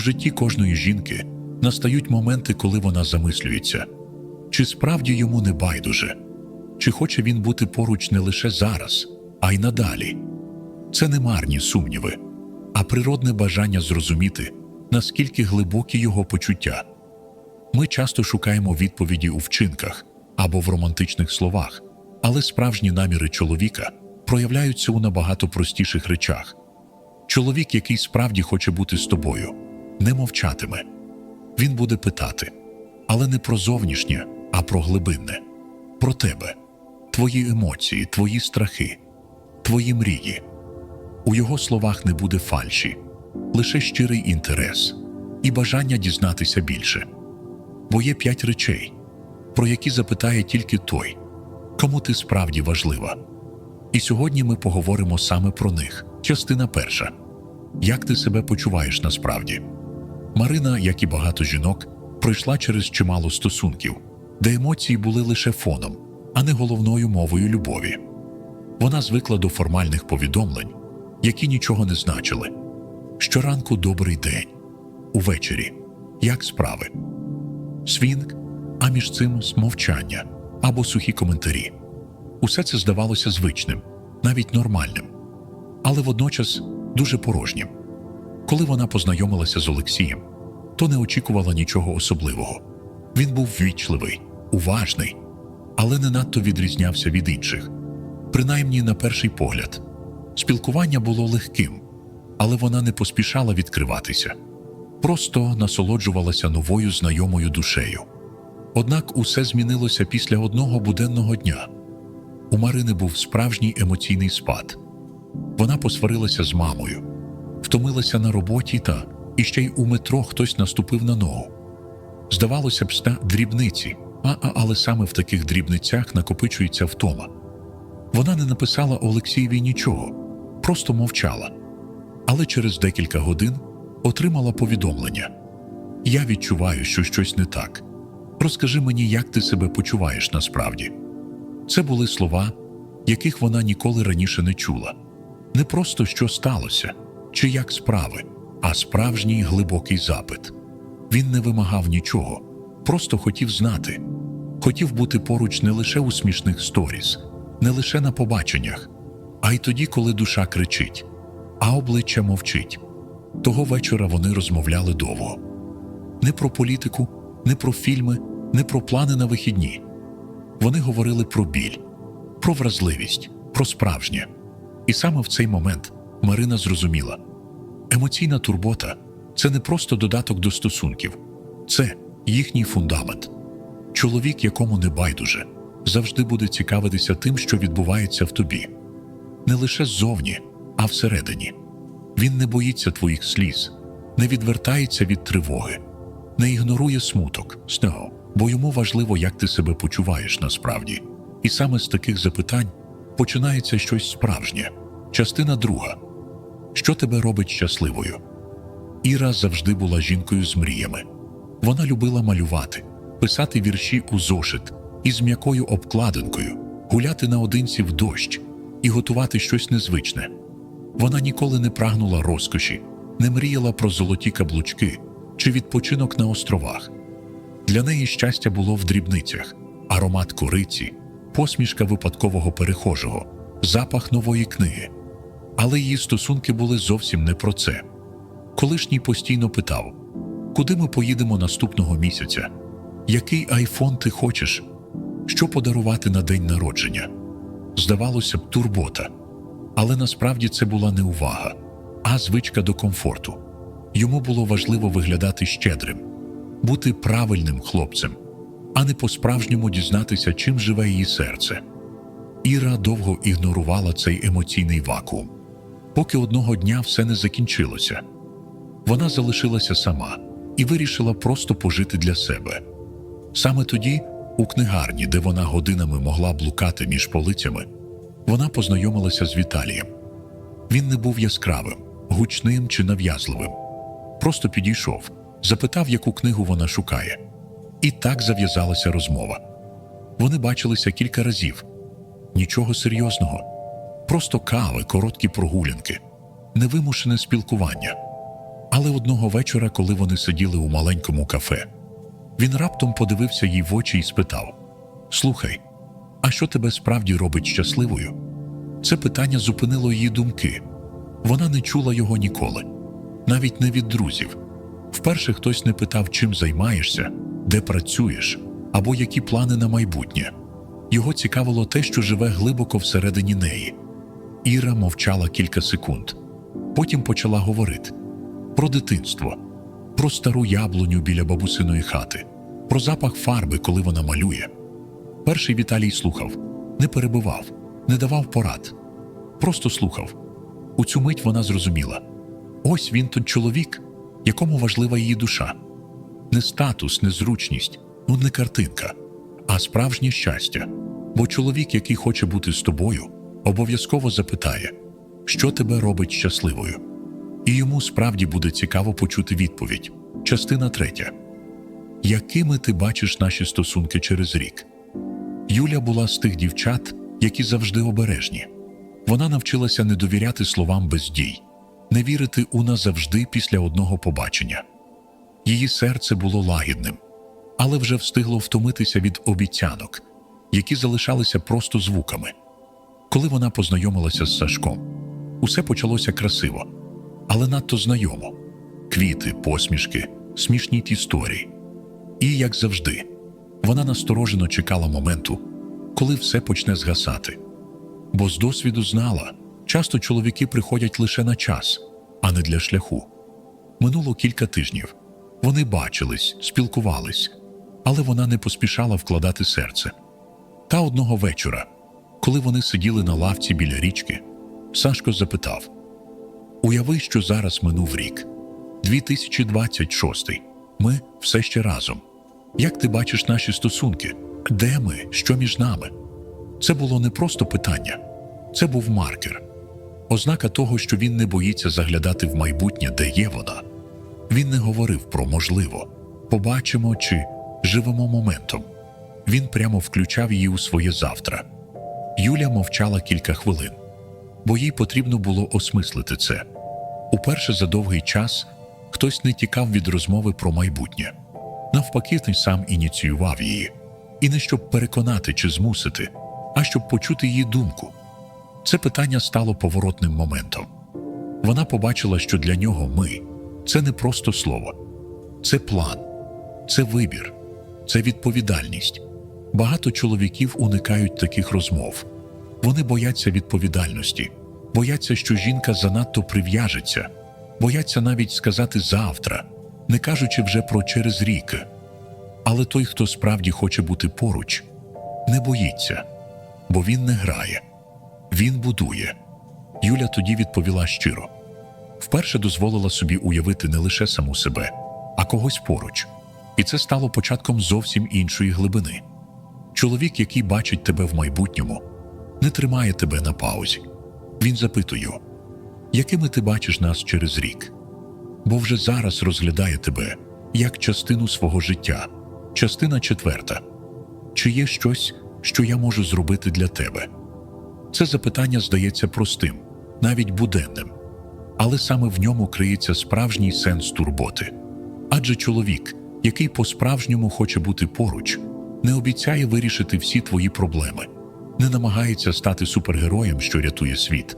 У житті кожної жінки настають моменти, коли вона замислюється, чи справді йому не байдуже, чи хоче він бути поруч не лише зараз, а й надалі. Це не марні сумніви, а природне бажання зрозуміти, наскільки глибокі його почуття. Ми часто шукаємо відповіді у вчинках або в романтичних словах, але справжні наміри чоловіка проявляються у набагато простіших речах. Чоловік, який справді хоче бути з тобою, не мовчатиме. Він буде питати, але не про зовнішнє, а про глибинне, про тебе, твої емоції, твої страхи, твої мрії. У його словах не буде фальші, лише щирий інтерес і бажання дізнатися більше. Бо є п'ять речей, про які запитає тільки той, кому ти справді важлива. І сьогодні ми поговоримо саме про них. Частина перша. Як ти себе почуваєш насправді? Марина, як і багато жінок, пройшла через чимало стосунків, де емоції були лише фоном, а не головною мовою любові. Вона звикла до формальних повідомлень, які нічого не значили. Щоранку добрий день, увечері, як справи. Свінг, а між цим смовчання або сухі коментарі. Усе це здавалося звичним, навіть нормальним, але водночас дуже порожнім. Коли вона познайомилася з Олексієм, то не очікувала нічого особливого. Він був ввічливий, уважний, але не надто відрізнявся від інших, принаймні на перший погляд. Спілкування було легким, але вона не поспішала відкриватися, просто насолоджувалася новою знайомою душею. Однак усе змінилося після одного буденного дня. У Марини був справжній емоційний спад. Вона посварилася з мамою, втомилася на роботі та і ще й у метро хтось наступив на ногу. Здавалося б, ста дрібниці, а, а але саме в таких дрібницях накопичується втома. Вона не написала Олексієві нічого, просто мовчала. Але через декілька годин отримала повідомлення: Я відчуваю, що щось не так. Розкажи мені, як ти себе почуваєш насправді. Це були слова, яких вона ніколи раніше не чула. Не просто що сталося, чи як справи, а справжній глибокий запит. Він не вимагав нічого, просто хотів знати, хотів бути поруч не лише у смішних сторіс, не лише на побаченнях, а й тоді, коли душа кричить, а обличчя мовчить. Того вечора вони розмовляли довго. Не про політику, не про фільми, не про плани на вихідні. Вони говорили про біль, про вразливість, про справжнє. І саме в цей момент Марина зрозуміла: емоційна турбота це не просто додаток до стосунків, це їхній фундамент. Чоловік, якому не байдуже, завжди буде цікавитися тим, що відбувається в тобі. Не лише ззовні, а всередині. Він не боїться твоїх сліз, не відвертається від тривоги, не ігнорує смуток, сного, бо йому важливо, як ти себе почуваєш насправді. І саме з таких запитань починається щось справжнє. Частина друга. Що тебе робить щасливою? Іра завжди була жінкою з мріями. Вона любила малювати, писати вірші у зошит із м'якою обкладинкою, гуляти наодинці в дощ і готувати щось незвичне. Вона ніколи не прагнула розкоші, не мріяла про золоті каблучки чи відпочинок на островах. Для неї щастя було в дрібницях, аромат кориці, посмішка випадкового перехожого, запах нової книги. Але її стосунки були зовсім не про це. Колишній постійно питав, куди ми поїдемо наступного місяця, який айфон ти хочеш, що подарувати на день народження. Здавалося б, турбота. Але насправді це була не увага, а звичка до комфорту. Йому було важливо виглядати щедрим, бути правильним хлопцем, а не по-справжньому дізнатися, чим живе її серце. Іра довго ігнорувала цей емоційний вакуум, поки одного дня все не закінчилося. Вона залишилася сама і вирішила просто пожити для себе. Саме тоді, у книгарні, де вона годинами могла блукати між полицями, вона познайомилася з Віталієм. Він не був яскравим, гучним чи нав'язливим. Просто підійшов, запитав, яку книгу вона шукає. І так зав'язалася розмова. Вони бачилися кілька разів. Нічого серйозного, просто кави, короткі прогулянки, невимушене спілкування. Але одного вечора, коли вони сиділи у маленькому кафе, він раптом подивився їй в очі і спитав: Слухай, а що тебе справді робить щасливою? Це питання зупинило її думки. Вона не чула його ніколи, навіть не від друзів. Вперше хтось не питав, чим займаєшся, де працюєш або які плани на майбутнє. Його цікавило те, що живе глибоко всередині неї. Іра мовчала кілька секунд. Потім почала говорити про дитинство, про стару яблуню біля бабусиної хати, про запах фарби, коли вона малює. Перший Віталій слухав, не перебивав, не давав порад, просто слухав. У цю мить вона зрозуміла: ось він той чоловік, якому важлива її душа. Не статус, не зручність, ну не картинка, а справжнє щастя. Бо чоловік, який хоче бути з тобою, обов'язково запитає, що тебе робить щасливою. І йому справді буде цікаво почути відповідь. Частина третя. Якими ти бачиш наші стосунки через рік? Юля була з тих дівчат, які завжди обережні. Вона навчилася не довіряти словам без дій, не вірити у назавжди після одного побачення. Її серце було лагідним, але вже встигло втомитися від обіцянок, які залишалися просто звуками. Коли вона познайомилася з Сашком, усе почалося красиво, але надто знайомо: квіти, посмішки, смішні історії. І, як завжди, вона насторожено чекала моменту, коли все почне згасати. Бо з досвіду знала, часто чоловіки приходять лише на час, а не для шляху. Минуло кілька тижнів. Вони бачились, спілкувались, але вона не поспішала вкладати серце. Та одного вечора, коли вони сиділи на лавці біля річки, Сашко запитав: Уяви, що зараз минув рік 2026. Ми все ще разом. Як ти бачиш наші стосунки? Де ми? Що між нами? Це було не просто питання, це був маркер, ознака того, що він не боїться заглядати в майбутнє, де є вона. Він не говорив про можливо, побачимо чи живемо моментом. Він прямо включав її у своє завтра. Юля мовчала кілька хвилин, бо їй потрібно було осмислити це. Уперше за довгий час хтось не тікав від розмови про майбутнє. Навпаки, той сам ініціював її. І не щоб переконати чи змусити, а щоб почути її думку. Це питання стало поворотним моментом. Вона побачила, що для нього ми це не просто слово, це план, це вибір, це відповідальність. Багато чоловіків уникають таких розмов. Вони бояться відповідальності, бояться, що жінка занадто прив'яжеться, бояться навіть сказати завтра, не кажучи вже про через рік. Але той, хто справді хоче бути поруч, не боїться, бо він не грає, він будує. Юля тоді відповіла щиро вперше дозволила собі уявити не лише саму себе, а когось поруч. І це стало початком зовсім іншої глибини. Чоловік, який бачить тебе в майбутньому, не тримає тебе на паузі. Він запитує, якими ти бачиш нас через рік, бо вже зараз розглядає тебе як частину свого життя. Частина четверта. Чи є щось, що я можу зробити для тебе? Це запитання здається простим, навіть буденним, але саме в ньому криється справжній сенс турботи. Адже чоловік, який по-справжньому хоче бути поруч, не обіцяє вирішити всі твої проблеми, не намагається стати супергероєм, що рятує світ.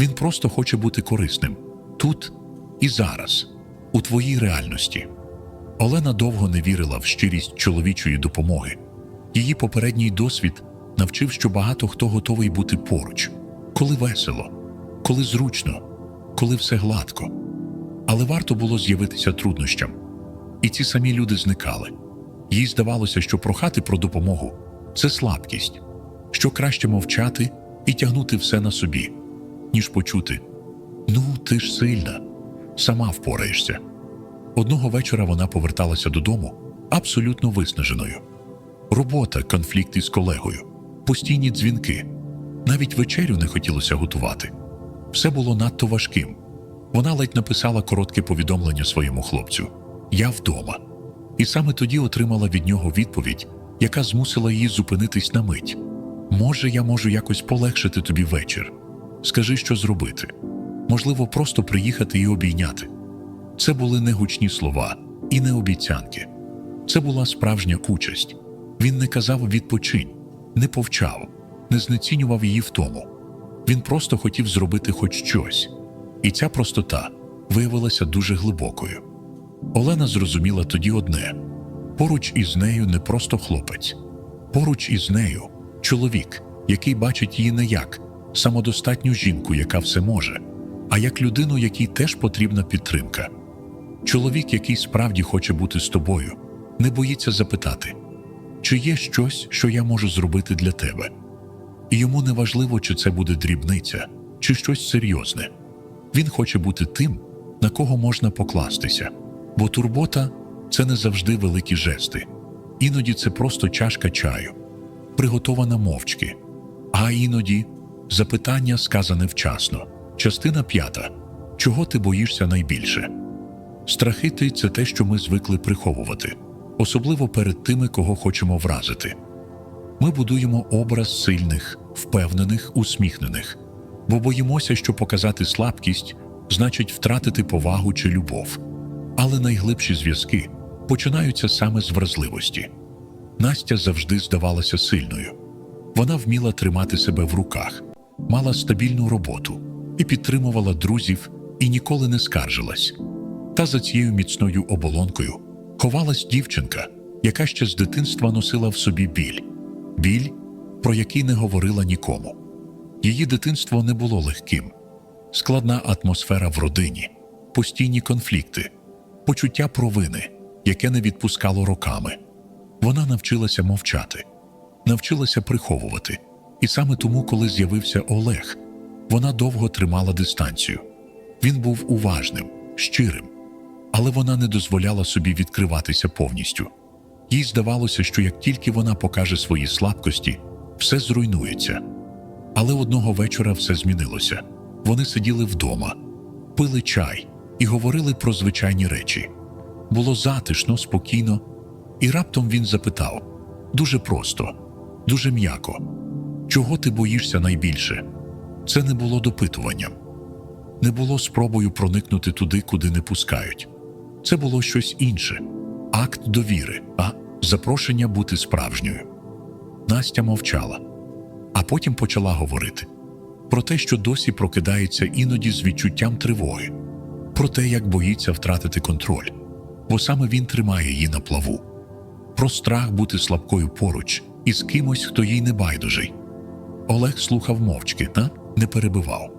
Він просто хоче бути корисним тут і зараз, у твоїй реальності. Олена довго не вірила в щирість чоловічої допомоги. Її попередній досвід навчив, що багато хто готовий бути поруч, коли весело, коли зручно, коли все гладко. Але варто було з'явитися труднощам. І ці самі люди зникали. Їй здавалося, що прохати про допомогу це слабкість, що краще мовчати і тягнути все на собі, ніж почути Ну, ти ж сильна, сама впораєшся. Одного вечора вона поверталася додому абсолютно виснаженою. Робота, конфлікт із колегою, постійні дзвінки. Навіть вечерю не хотілося готувати. Все було надто важким. Вона ледь написала коротке повідомлення своєму хлопцю Я вдома. І саме тоді отримала від нього відповідь, яка змусила її зупинитись на мить. Може, я можу якось полегшити тобі вечір. Скажи, що зробити. Можливо, просто приїхати і обійняти. Це були не гучні слова і не обіцянки. Це була справжня участь. Він не казав відпочинь, не повчав, не знецінював її в тому. Він просто хотів зробити хоч щось. І ця простота виявилася дуже глибокою. Олена зрозуміла тоді одне: поруч із нею не просто хлопець, поруч із нею чоловік, який бачить її не як самодостатню жінку, яка все може, а як людину, якій теж потрібна підтримка. Чоловік, який справді хоче бути з тобою, не боїться запитати, чи є щось, що я можу зробити для тебе. І йому не важливо, чи це буде дрібниця, чи щось серйозне. Він хоче бути тим, на кого можна покластися, бо турбота це не завжди великі жести, іноді це просто чашка чаю, приготована мовчки, а іноді запитання сказане вчасно. Частина п'ята. Чого ти боїшся найбільше? Страхити це те, що ми звикли приховувати, особливо перед тими, кого хочемо вразити. Ми будуємо образ сильних, впевнених, усміхнених, бо боїмося, що показати слабкість значить втратити повагу чи любов. Але найглибші зв'язки починаються саме з вразливості. Настя завжди здавалася сильною. Вона вміла тримати себе в руках, мала стабільну роботу і підтримувала друзів і ніколи не скаржилась. Та за цією міцною оболонкою ховалась дівчинка, яка ще з дитинства носила в собі біль, біль, про який не говорила нікому. Її дитинство не було легким, складна атмосфера в родині, постійні конфлікти, почуття провини, яке не відпускало роками. Вона навчилася мовчати, навчилася приховувати. І саме тому, коли з'явився Олег, вона довго тримала дистанцію. Він був уважним, щирим, але вона не дозволяла собі відкриватися повністю. Їй здавалося, що як тільки вона покаже свої слабкості, все зруйнується. Але одного вечора все змінилося. Вони сиділи вдома, пили чай і говорили про звичайні речі. Було затишно, спокійно, і раптом він запитав дуже просто, дуже м'яко: чого ти боїшся найбільше? Це не було допитуванням, не було спробою проникнути туди, куди не пускають. Це було щось інше акт довіри, а запрошення бути справжньою. Настя мовчала, а потім почала говорити про те, що досі прокидається іноді з відчуттям тривоги, про те, як боїться втратити контроль, бо саме він тримає її на плаву, про страх бути слабкою поруч із кимось, хто їй не байдужий. Олег слухав мовчки та не перебивав,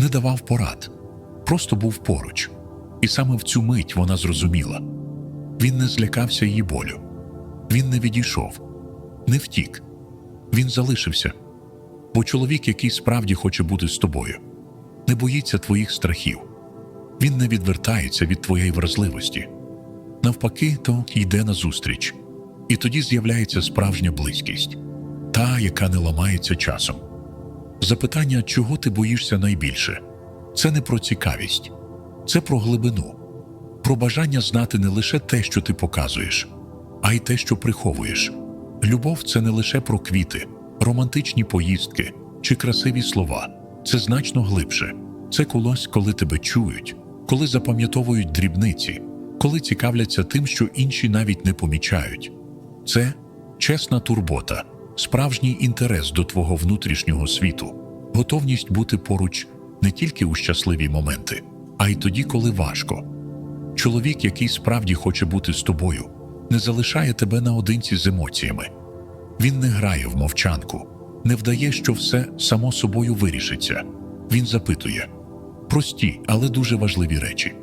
не давав порад, просто був поруч. І саме в цю мить вона зрозуміла він не злякався її болю, він не відійшов, не втік, він залишився. Бо чоловік, який справді хоче бути з тобою, не боїться твоїх страхів, він не відвертається від твоєї вразливості. Навпаки, то йде назустріч, і тоді з'являється справжня близькість, та, яка не ламається часом. Запитання, чого ти боїшся найбільше, це не про цікавість, це про глибину, про бажання знати не лише те, що ти показуєш, а й те, що приховуєш. Любов це не лише про квіти, романтичні поїздки чи красиві слова. Це значно глибше. Це колось, коли тебе чують, коли запам'ятовують дрібниці, коли цікавляться тим, що інші навіть не помічають. Це чесна турбота, справжній інтерес до твого внутрішнього світу, готовність бути поруч не тільки у щасливі моменти, а й тоді, коли важко. Чоловік, який справді хоче бути з тобою, не залишає тебе наодинці з емоціями. Він не грає в мовчанку, не вдає, що все само собою вирішиться. Він запитує прості, але дуже важливі речі.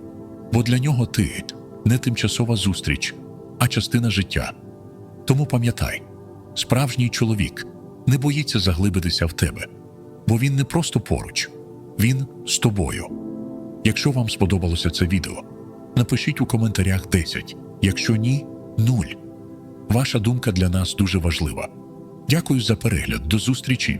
Бо для нього ти не тимчасова зустріч, а частина життя. Тому пам'ятай, справжній чоловік не боїться заглибитися в тебе, бо він не просто поруч, він з тобою. Якщо вам сподобалося це відео, напишіть у коментарях 10, якщо ні 0. Ваша думка для нас дуже важлива. Дякую за перегляд. До зустрічі!